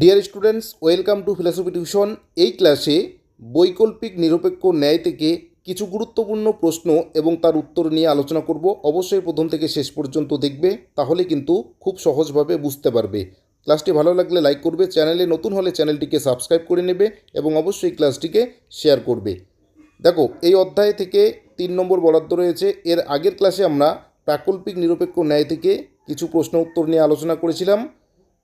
Dear students welcome to philosophy tuition এই ক্লাসে বৈকল্পিক নিরপেক্ষ ন্যায় থেকে কিছু গুরুত্বপূর্ণ প্রশ্ন এবং তার উত্তর নিয়ে আলোচনা করব। অবশ্যই প্রথম থেকে শেষ পর্যন্ত দেখবে, তাহলে কিন্তু খুব সহজভাবে বুঝতে পারবে। ক্লাসটি ভালো লাগলে লাইক করবে চ্যানেলে নতুন হলে চ্যানেলটিকে সাবস্ক্রাইব করে নেবে এবং অবশ্যই ক্লাসটিকে শেয়ার করবে। দেখো, এই অধ্যায় থেকে তিন নম্বর বরাদ্দ রয়েছে। এর আগের ক্লাসে আমরা প্রাকল্পিক নিরপেক্ষ ন্যায় থেকে কিছু প্রশ্ন উত্তর নিয়ে আলোচনা করেছিলাম।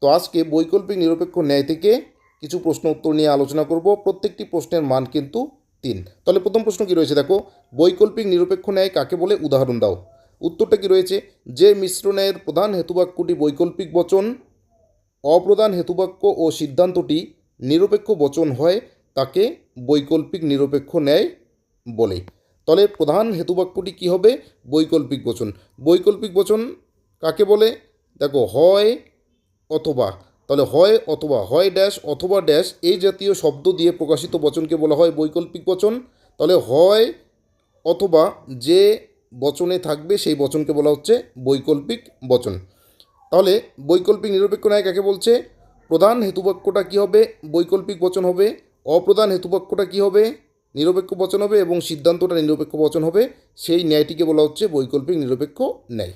তো আজকে বৈকল্পিক নিরপেক্ষ ন্যায় থেকে কিছু প্রশ্ন উত্তর নিয়ে আলোচনা করব। প্রত্যেকটি প্রশ্নের মান কিন্তু তিন। তাহলে প্রথম প্রশ্ন কি রয়েছে? দেখো, বৈকল্পিক নিরপেক্ষ ন্যায় কাকে বলে? উদাহরণ দাও। উত্তরটা কি রয়েছে? যে মিশ্র ন্যায়ের প্রধান হেতুবাক্যটি বৈকল্পিক বচন, অপ্রধান হেতুবাক্য ও সিদ্ধান্তটি নিরপেক্ষ বচন হয় তাকে বৈকল্পিক নিরপেক্ষ ন্যায় বলে। তাহলে প্রধান হেতুবাক্যটি কি হবে? বৈকল্পিক বচন। বৈকল্পিক বচন কাকে বলে? দেখো, হয় অথবা, তাহলে হয় অথবা, হয় ড্যাশ অথবা ড্যাশ এই জাতীয় শব্দ দিয়ে প্রকাশিত বচনকে বলা হয় বৈকল্পিক বচন। তাহলে হয় অথবা যে বচনে থাকবে সেই বচনকে বলা হচ্ছে বৈকল্পিক বচন। তাহলে বৈকল্পিক নিরপেক্ষ ন্যায় কাকে বলছে? প্রধান হেতুবাক্যটা কী হবে? বৈকল্পিক বচন হবে। অপ্রধান হেতুবাক্যটা কী হবে? নিরপেক্ষ বচন হবে এবং সিদ্ধান্তটা নিরপেক্ষ বচন হবে। সেই ন্যায়টিকে বলা হচ্ছে বৈকল্পিক নিরপেক্ষ ন্যায়।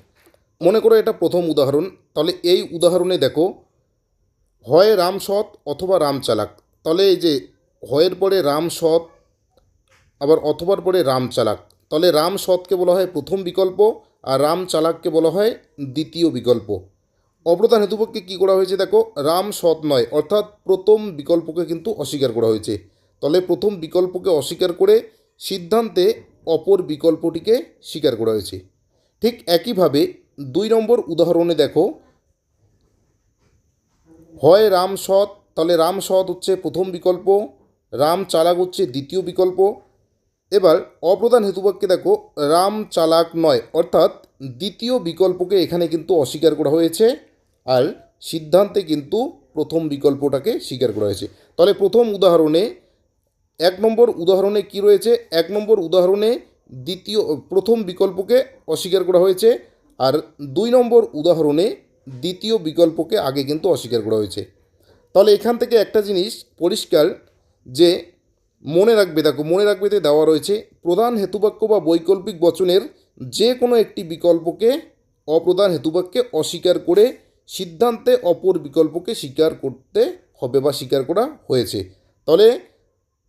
মনে করো এটা প্রথম উদাহরণ, তাহলে এই উদাহরণে দেখো, হয় রাম সৎ অথবা রাম চালাক। তাহলে এই যে হয়ের পরে রাম সৎ, আবার অথবার পরে রাম চালাক। তাহলে রাম সৎকে বলা হয় প্রথম বিকল্প আর রাম চালাককে বলা হয় দ্বিতীয় বিকল্প। অপ্রধান হেতুপক্ষে কী করা হয়েছে দেখো, রাম সৎ নয়, অর্থাৎ প্রথম বিকল্পকে কিন্তু অস্বীকার করা হয়েছে। তাহলে প্রথম বিকল্পকে অস্বীকার করে সিদ্ধান্তে অপর বিকল্পটিকে স্বীকার করা হয়েছে। ঠিক একইভাবে দুই নম্বর উদাহরণে দেখো। হয় রাম সৎ, তাহলে রাম সৎ হচ্ছে প্রথম বিকল্প, রাম চালাক হচ্ছে দ্বিতীয় বিকল্প। এবার অপ্রধান হেতুবাক্যে দেখো, রাম চালাক নয়, অর্থাৎ দ্বিতীয় বিকল্পকে এখানে কিন্তু অস্বীকার করা হয়েছে আর সিদ্ধান্তে কিন্তু প্রথম বিকল্পটাকে স্বীকার করা হয়েছে। তাহলে প্রথম উদাহরণে, এক নম্বর উদাহরণে কি রয়েছে? এক নম্বর উদাহরণে দ্বিতীয়, প্রথম বিকল্পকে অস্বীকার করা হয়েছে আর দুই নম্বর উদাহরণে দ্বিতীয় বিকল্পকে আগে কিন্তু অস্বীকার করা হয়েছে। তাহলে এখান থেকে একটা জিনিস পরিষ্কার যে মনে রাখবে, দেখো, মনে রাখবে রাখবেতে দেওয়া রয়েছে, প্রধান হেতুবাক্য বা বৈকল্পিক বচনের যে কোনো একটি বিকল্পকে অপ্রধান হেতুবাক্যে অস্বীকার করে সিদ্ধান্তে অপর বিকল্পকে স্বীকার করতে হবে বা স্বীকার করা হয়েছে। তাহলে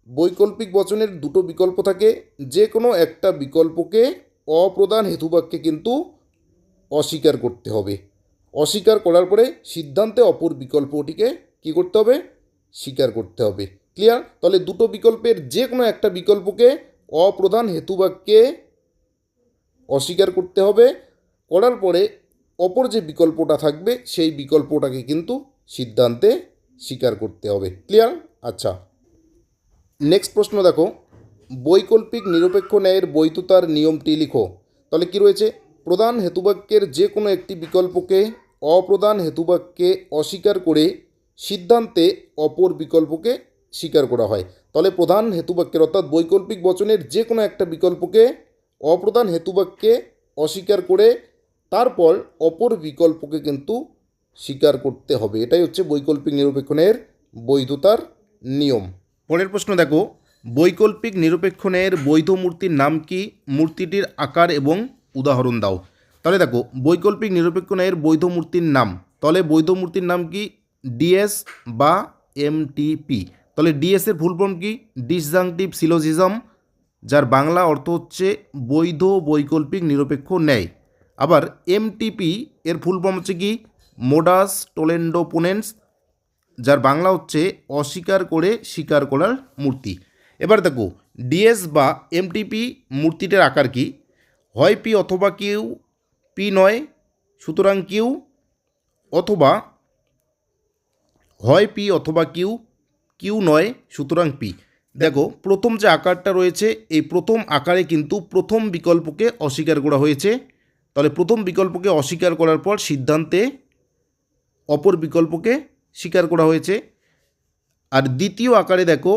বৈকল্পিক বচনের দুটো বিকল্প থাকে যে কোনো একটা বিকল্পকে অপ্রধান হেতুবাক্যে কিন্তু অস্বীকার করতে হবে। অস্বীকার করার পরে সিদ্ধান্তে অপর বিকল্পটিকে কি করতে হবে? স্বীকার করতে হবে। ক্লিয়ার তাহলে দুটো বিকল্পের যে কোনো একটা বিকল্পকে অপ্রধান হেতুবাক্যে অস্বীকার করতে হবে। করার পরে অপর যে বিকল্পটা থাকবে, সেই বিকল্পটাকে কিন্তু সিদ্ধান্তে স্বীকার করতে হবে। ক্লিয়ার আচ্ছা। নেক্সট প্রশ্ন দেখো। বৈকল্পিক নিরপেক্ষ ন্যায়ের বৈধতার নিয়মটি লিখো। তাহলে কি রয়েছে? প্রধান হেতুবাক্যের যে কোনো একটি বিকল্পকে অপ্রধান হেতুবাক্যে অস্বীকার করে সিদ্ধান্তে অপর বিকল্পকে স্বীকার করা হয়। তাহলে প্রধান হেতুবাক্যের অর্থাৎ বৈকল্পিক বচনের যে কোনো একটা বিকল্পকে অপ্রধান হেতুবাক্যে অস্বীকার করে তারপর অপর বিকল্পকে কিন্তু স্বীকার করতে হবে। এটাই হচ্ছে বৈকল্পিক নিরপেক্ষণের বৈধতার নিয়ম। পরের প্রশ্ন দেখো, বৈকল্পিক নিরপেক্ষণের বৈধ মূর্তির নাম কি? মূর্তিটির আকার এবং উদাহরণ দাও। তাহলে দেখো, বৈকল্পিক নিরপেক্ষ ন্যায়ের বৈধ মূর্তির নাম। তাহলে বৈধ মূর্তির নাম কি? ডিএস বা এমটিপি। তাহলে ডিএস এর ফুল ফর্ম কি? ডিসজাংটিভ সিলোজিজম, যার বাংলা অর্থ হচ্ছে বৈধ বৈকল্পিক নিরপেক্ষ ন্যায়। আবার এমটিপি এর ফুল ফর্ম হচ্ছে কি? মোডাস টোলেন্ডোপোনেন্স যার বাংলা হচ্ছে অস্বীকার করে স্বীকার করার মূর্তি। এবার দেখো, ডিএস বা এমটিপি মূর্তিটার আকার কি? হয় পি অথবা কিউ পি নয়, সুতরাং কিউ অথবা হয় পি অথবা কিউ কিউ নয়, সুতরাং পি দেখো, প্রথম যে আকারটা রয়েছে, এই প্রথম আকারে কিন্তু প্রথম বিকল্পকে অস্বীকার করা হয়েছে। তাহলে প্রথম বিকল্পকে অস্বীকার করার পর সিদ্ধান্তে অপর বিকল্পকে স্বীকার করা হয়েছে। আর দ্বিতীয় আকারে দেখো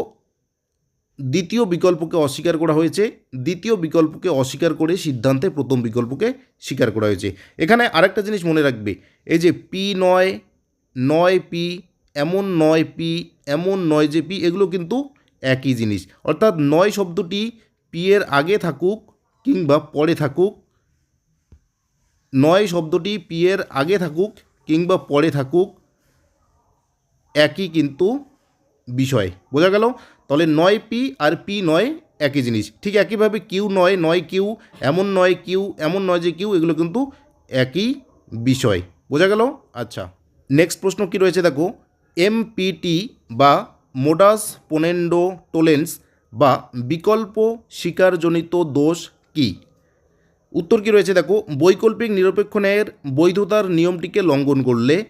দ্বিতীয় বিকল্পকে অস্বীকার করা হয়েছে। দ্বিতীয় বিকল্পকে অস্বীকার করে সিদ্ধান্তে প্রথম বিকল্পকে স্বীকার করা হয়েছে। এখানে আরেকটা জিনিস মনে রাখবে। এই যে পি নয় নয় পি, এমন নয় পি, এমন নয় যে পি, এগুলো কিন্তু একই জিনিস। অর্থাৎ নয় শব্দটি পি এর আগে থাকুক কিংবা পরে থাকুক, নয় শব্দটি পি এর আগে থাকুক কিংবা পরে থাকুক, একই কিন্তু বিষয়। বোঝা গেল? তাহলে নয় পি আর পি নয় একই জিনিস। ঠিক একইভাবে কিউ নয় নয় কিউ, এমন নয় কিউ, এমন নয় যে কিউ, এগুলো কিন্তু একই বিষয়। বোঝা গেল? আচ্ছা। নেক্সট প্রশ্ন কি রয়েছে দেখো? এমপিটি বা মোডাস পোনেন্ডো টোলেন্স বা বিকল্প শিকারজনিত দোষ কি? উত্তর কী রয়েছে দেখো? বৈকল্পিক নিরপেক্ষ বৈধতার নিয়মটিকে লঙ্ঘন করলে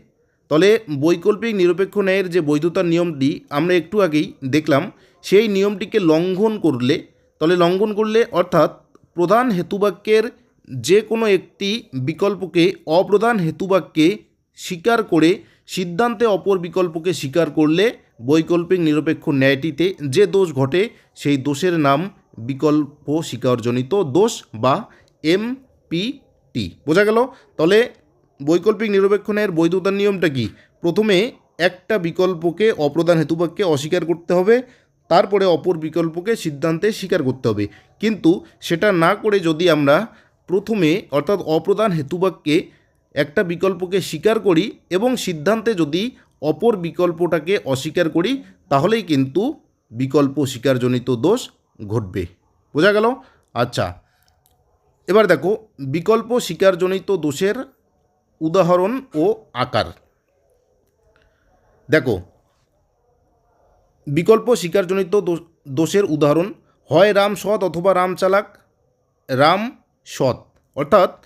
তাহলে বৈকল্পিক নিরপেক্ষ ন্যায়ের যে বৈধতার নিয়মটি আমরা একটু আগেই দেখলাম, সেই নিয়মটিকে লঙ্ঘন করলে তাহলে লঙ্ঘন করলে অর্থাৎ প্রধান হেতুবাক্যের যে কোনো একটি বিকল্পকে অপ্রধান হেতুবাক্যে স্বীকার করে সিদ্ধান্তে অপর বিকল্পকে স্বীকার করলে বৈকল্পিক নিরপেক্ষ ন্যায়টিতে যে দোষ ঘটে, সেই দোষের নাম বিকল্প স্বীকারজনিত দোষ বা এমপিটি। বোঝা গেল? তাহলে বৈকল্পিক নিরপেক্ষণের বৈধতার নিয়মটা কি? প্রথমে একটা বিকল্পকে অপ্রধান হেতুবাক্যে অস্বীকার করতে হবে, তারপরে অপর বিকল্পকে সিদ্ধান্তে স্বীকার করতে হবে। কিন্তু সেটা না করে যদি আমরা প্রথমে অর্থাৎ অপ্রধান হেতুবাক্যে একটা বিকল্পকে স্বীকার করি এবং সিদ্ধান্তে যদি অপর বিকল্পটাকে অস্বীকার করি, তাহলেই কিন্তু বিকল্প স্বীকারজনিত দোষ ঘটবে। বোঝা গেল? আচ্ছা। এবার দেখো, বিকল্প স্বীকারজনিত দোষের উদাহরণ ও আকার। দেখো, বিকল্প শিকারজনিত দোষ- দোষের উদাহরণ, হয় রাম সৎ অথবা রাম চালাক, রাম সৎ। অর্থাৎ,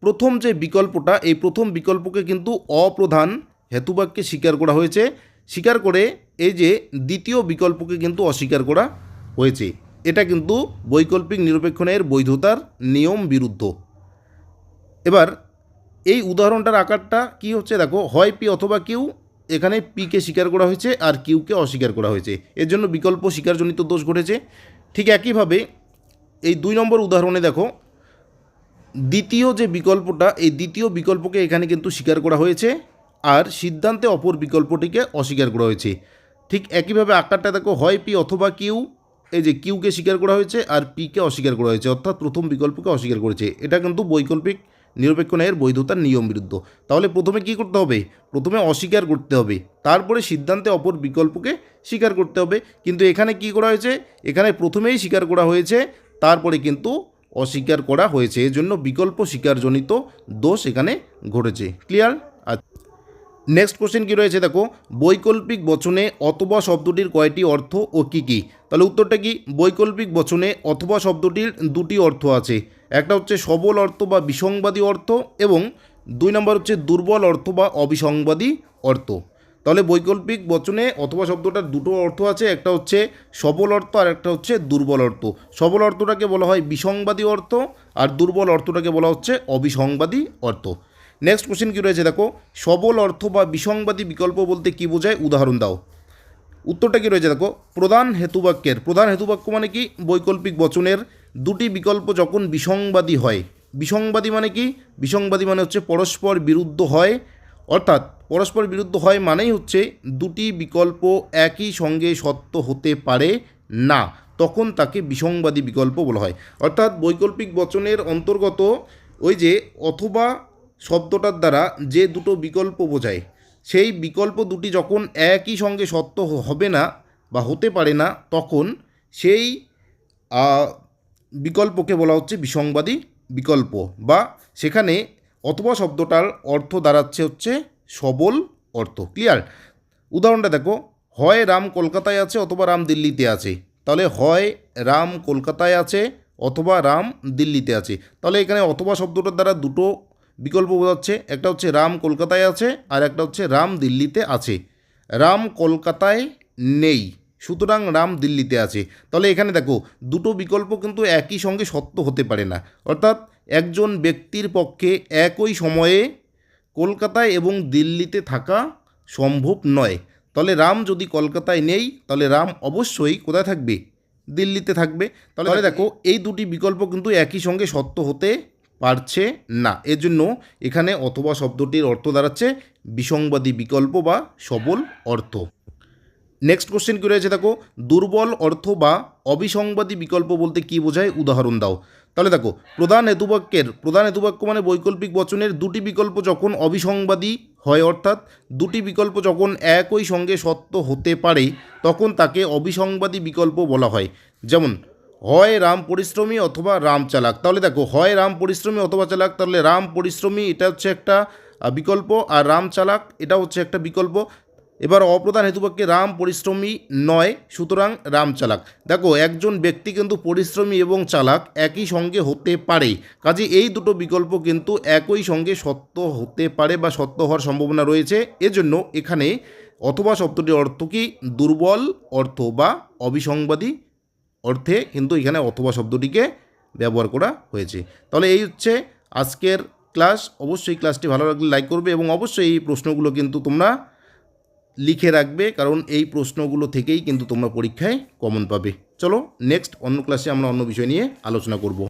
প্রথম যে বিকল্পটা, এই প্রথম বিকল্পকে কিন্তু অপ্রধান হেতুবাক্যে স্বীকার করা হয়েছে। স্বীকার করে এই যে দ্বিতীয় বিকল্পকে কিন্তু অস্বীকার করা হয়েছে। এটা কিন্তু বৈকল্পিক নিরপেক্ষণের বৈধতার নিয়ম বিরুদ্ধ। এবার এই উদাহরণটার আকারটা কি হচ্ছে দেখো, হয় পি অথবা কিউ এখানে পিকে স্বীকার করা হয়েছে আর কিউকে অস্বীকার করা হয়েছে। এর জন্য বিকল্প স্বীকারজনিত দোষ ঘটেছে। ঠিক একইভাবে এই দুই নম্বর উদাহরণে দেখো, দ্বিতীয় যে বিকল্পটা, এই দ্বিতীয় বিকল্পকে এখানে কিন্তু স্বীকার করা হয়েছে আর সিদ্ধান্তে অপর বিকল্পটিকে অস্বীকার করা হয়েছে। ঠিক একইভাবে আকারটা দেখো, হয় পি অথবা কিউ এই যে কিউকে স্বীকার করা হয়েছে আর পিকে অস্বীকার করা হয়েছে, অর্থাৎ প্রথম বিকল্পকে অস্বীকার করেছে। এটা কিন্তু বৈকল্পিক নিরপেক্ষ ন্যায়ের বৈধতার নিয়ম বিরুদ্ধ। তাহলে প্রথমে কি করতে হবে? প্রথমে অস্বীকার করতে হবে। তারপরে সিদ্ধান্তে অপর বিকল্পকে স্বীকার করতে হবে। কিন্তু এখানে কি করা হয়েছে? এখানে প্রথমেই স্বীকার করা হয়েছে, তারপরে কিন্তু অস্বীকার করা হয়েছে। এর জন্য বিকল্প স্বীকারজনিত দোষ এখানে ঘটেছে। ক্লিয়ার? নেক্সট কোশ্চেন কী রয়েছে? দেখো, বৈকল্পিক বচনে অথবা শব্দটির কয়টি অর্থ ও কী কী? তাহলে উত্তরটা কি? বৈকল্পিক বচনে অথবা শব্দটির দুটি অর্থ আছে। একটা হচ্ছে সবল অর্থ বা বিসংবাদী অর্থ এবং দুই নম্বর হচ্ছে দুর্বল অর্থ বা অবিসংবাদী অর্থ। তাহলে বৈকল্পিক বচনে অথবা শব্দটার দুটো অর্থ আছে, একটা হচ্ছে সবল অর্থ আর একটা হচ্ছে দুর্বল অর্থ। সবল অর্থটাকে বলা হয় বিসংবাদী অর্থ আর দুর্বল অর্থটাকে বলা হচ্ছে অবিসংবাদী অর্থ। নেক্সট কোশ্চেন কী রয়েছে? দেখো, সবল অর্থ বা বিসংবাদী বিকল্প বলতে কী বোঝায়? উদাহরণ দাও। উত্তরটা কি রয়েছে? দেখো, প্রধান হেতুবাক্যের, প্রধান হেতুবাক্য মানে কি? বৈকল্পিক বচনের দুটি বিকল্প যখন বিসংবাদী হয়, বিসংবাদী মানে কি? বিসংবাদী মানে হচ্ছে পরস্পর বিরুদ্ধ হয়, অর্থাৎ পরস্পর বিরুদ্ধ হয় মানেই হচ্ছে দুটি বিকল্প একই সঙ্গে সত্য হতে পারে না, তখন তাকে বিসংবাদী বিকল্প বলা হয়। অর্থাৎ বৈকল্পিক বচনের অন্তর্গত ওই যে অথবা শব্দটার দ্বারা যে দুটো বিকল্প বোঝায় সেই বিকল্প দুটি যখন একই সঙ্গে সত্য হবে না বা হতে পারে না, তখন সেই বিকল্পকে বলা হচ্ছে বিসংবাদী বিকল্প বা সেখানে অথবা শব্দটার অর্থ দাঁড়াচ্ছে হচ্ছে সবল অর্থ ক্লিয়ার উদাহরণটা দেখো, হয় রাম কলকাতায় আছে অথবা রাম দিল্লিতে আছে। তাহলে হয় রাম কলকাতায় আছে অথবা রাম দিল্লিতে আছে। তাহলে এখানে অথবা শব্দটার দ্বারা দুটো বিকল্প বোঝাচ্ছে একটা হচ্ছে রাম কলকাতায় আছে আর একটা হচ্ছে রাম দিল্লিতে আছে। রাম কলকাতায় নেই সুতরাং রাম দিল্লিতে আছে। তাহলে এখানে দেখো দুটো বিকল্প কিন্তু একই সঙ্গে সত্য হতে পারে না। অর্থাৎ একজন ব্যক্তির পক্ষে একই সময়ে কলকাতায় এবং দিল্লিতে থাকা সম্ভব নয়। তাহলে রাম যদি কলকাতায় নেই তাহলে রাম অবশ্যই কোথায় থাকবে? দিল্লিতে থাকবে। তাহলে দেখো এই দুটি বিকল্প কিন্তু একই সঙ্গে সত্য হতে পারছে না। এর জন্য এখানে অথবা শব্দটির অর্থ দাঁড়াচ্ছে বিসংবাদী বিকল্প বা সবল অর্থ। নেক্সট কোশ্চেন কী রয়েছে দেখো? দুর্বল অর্থ বা অবিসংবাদী বিকল্প বলতে কি বোঝায়? উদাহরণ দাও। তাহলে দেখো, প্রধান হেতুবাক্যের প্রধান হেতুবাক্য মানে বৈকল্পিক বচনের দুটি বিকল্প যখন অবিসংবাদী হয়, অর্থাৎ দুটি বিকল্প যখন একই সঙ্গে সত্য হতে পারে, তখন তাকে অবিসংবাদী বিকল্প বলা হয়। যেমন হয় রাম পরিশ্রমী অথবা রাম চালাক। তাহলে দেখো, হয় রাম পরিশ্রমী অথবা চালাক, তাহলে রাম পরিশ্রমী এটা হচ্ছে একটা বিকল্প, আর রাম চালাক এটা হচ্ছে একটা বিকল্প। এবার অপ্রধান হেতুবাক্যে রাম পরিশ্রমী নয়, সুতরাং রাম চালাক। দেখো, একজন ব্যক্তি কিন্তু পরিশ্রমী এবং চালাক একই সঙ্গে হতে পারে। কাজে এই দুটো বিকল্প কিন্তু একই সঙ্গে সত্য হতে পারে বা সত্য হওয়ার সম্ভাবনা রয়েছে। এজন্য এখানে অথবা শব্দটির অর্থ কি? দুর্বল অর্থ বা অবিসংবাদী অর্থে কিন্তু এখানে অথবা শব্দটিকে ব্যবহার করা হয়েছে। তাহলে এই হচ্ছে আজকের ক্লাস। অবশ্যই ক্লাসটি ভালো লাগলে লাইক করবে এবং অবশ্যই এই প্রশ্নগুলো কিন্তু তোমরা লিখে রাখবে, কারণ এই প্রশ্নগুলো থেকেই কিন্তু তোমরা পরীক্ষায় কমন পাবে। চলো নেক্সট অন্য ক্লাসে আমরা অন্য বিষয় নিয়ে আলোচনা করব।